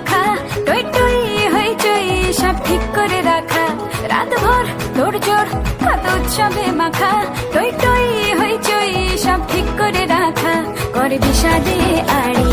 মাখা টই টই হই চই, সব ঠিক করে রাখা। রাত ভর তোর জোর কত উৎসবে মাখা। টই টই হই চই, সব ঠিক করে রাখা। করে বিষাদে আড়ি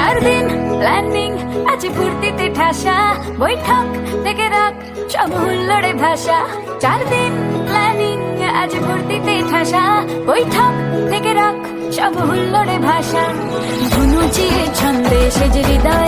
চার দিন প্ল্যানিং আছে ফুর্তিতে ঠাসা। বৈঠক থেকে রাখ সব হুল্লোড়ে ভাষা চার দিন প্ল্যানিং আজ ফুর্তিতে ঠাসা। বৈঠক থেকে রাখ সব হুল্লোড়ে ভাষা ধনুচির ছন্দে সেজে হৃদয়ের